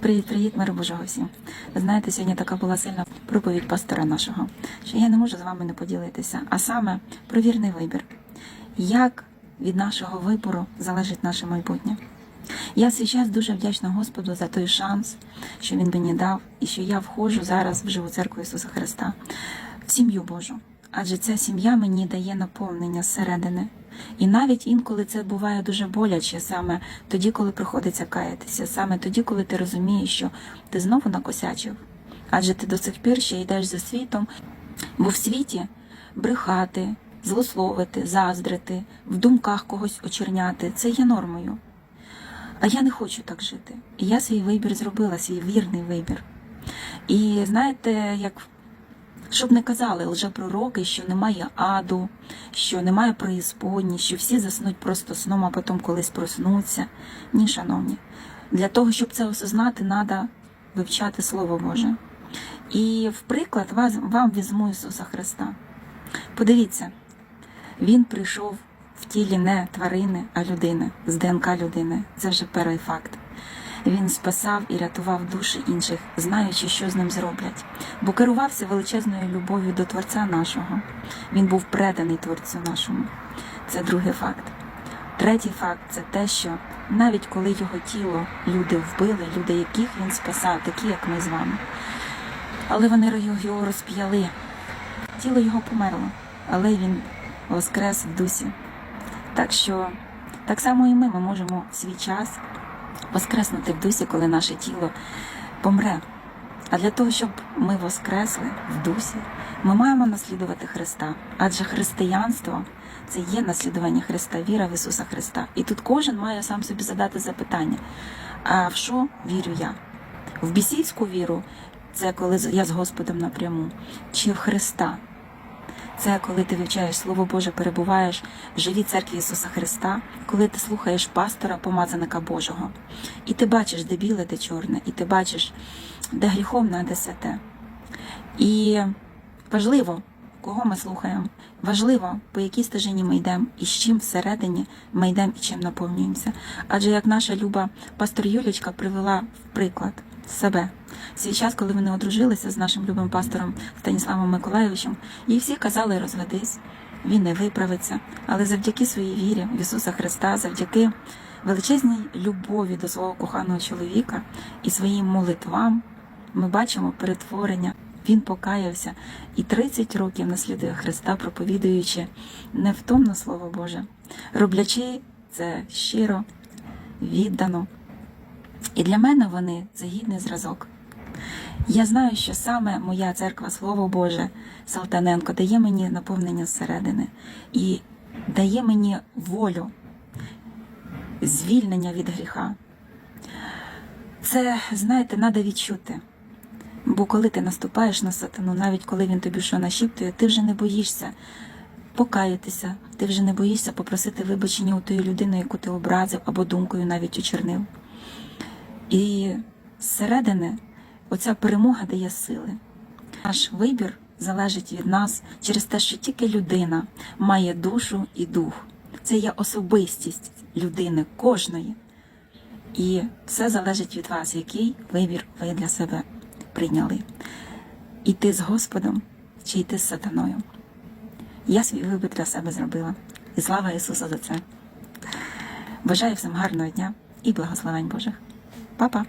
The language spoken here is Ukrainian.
Привіт-привіт, миру Божого всім. Ви знаєте, сьогодні така була сильна проповідь пастора нашого, що я не можу з вами не поділитися, а саме про вірний вибір. Як від нашого вибору залежить наше майбутнє. Я свій час дуже вдячна Господу за той шанс, що він мені дав, і що я входжу зараз в живу церкву Ісуса Христа, в сім'ю Божу. Адже ця сім'я мені дає наповнення зсередини. І навіть інколи це буває дуже боляче, саме тоді, коли приходиться каятися, саме тоді, коли ти розумієш, що ти знову накосячив. Адже ти до сих пір ще йдеш за світом, бо в світі брехати, злословити, заздрити, в думках когось очерняти це є нормою. А я не хочу так жити. І я свій вибір зробила, свій вірний вибір. І знаєте, як щоб не казали лжепророки, що немає аду, що немає преісподні, що всі заснуть просто сном, а потім колись проснуться. Ні, шановні. Для того, щоб це осознати, треба вивчати Слово Боже. І в приклад вам візьму Ісуса Христа. Подивіться, Він прийшов в тілі не тварини, а людини, з ДНК людини. Це вже перший факт. Він спасав і рятував душі інших, знаючи, що з ним зроблять, бо керувався величезною любов'ю до Творця нашого. Він був преданий Творцю нашому. Це другий факт. Третій факт це те, що навіть коли його тіло люди вбили, люди, яких він спасав, такі як ми з вами, але вони його розп'яли. Тіло його померло, але він воскрес в дусі. Так що так само і ми, ми можемо свій час воскреснути в дусі, коли наше тіло помре. А для того, щоб ми воскресли в дусі, ми маємо наслідувати Христа. Адже християнство це є наслідування Христа, віра в Ісуса Христа. І тут кожен має сам собі задати запитання: а в що вірю я? В бісійську віру це коли я з Господом напряму, чи в Христа? Це коли ти вивчаєш Слово Боже, перебуваєш в живій церкві Ісуса Христа, коли ти слухаєш пастора, помазаника Божого, і ти бачиш, де біле, де чорне, і ти бачиш, де гріховне, а де святе. І важливо, кого ми слухаємо, важливо, по якій стежині ми йдемо, і з чим всередині ми йдемо і чим наповнюємося. Адже як наша люба пастор Юлічка привела в приклад себе. Свій час, коли вони одружилися з нашим любим пастором Станіславом Миколаєвичем, їй всі казали розведись, він не виправиться. Але завдяки своїй вірі в Ісуса Христа, завдяки величезній любові до свого коханого чоловіка і своїм молитвам, ми бачимо перетворення. Він покаявся і 30 років наслідує Христа, проповідуючи невтомно Слово Боже, роблячи це щиро, віддано. І для мене вони це гідний зразок. Я знаю, що саме моя церква, Слово Боже, Салтаненко, дає мені наповнення зсередини і дає мені волю, звільнення від гріха. Це, знаєте, треба відчути. Бо коли ти наступаєш на сатану, навіть коли він тобі що нашіптує, ти вже не боїшся покаятися, ти вже не боїшся попросити вибачення у тої людини, яку ти образив або думкою навіть очернив. І зсередини оця перемога дає сили. Наш вибір залежить від нас через те, що тільки людина має душу і дух. Це є особистість людини кожної. І все залежить від вас, який вибір ви для себе прийняли. Іти з Господом чи йти з сатаною. Я свій вибір для себе зробила. І слава Ісусу за це. Бажаю всім гарного дня і благословень Божих. 爸爸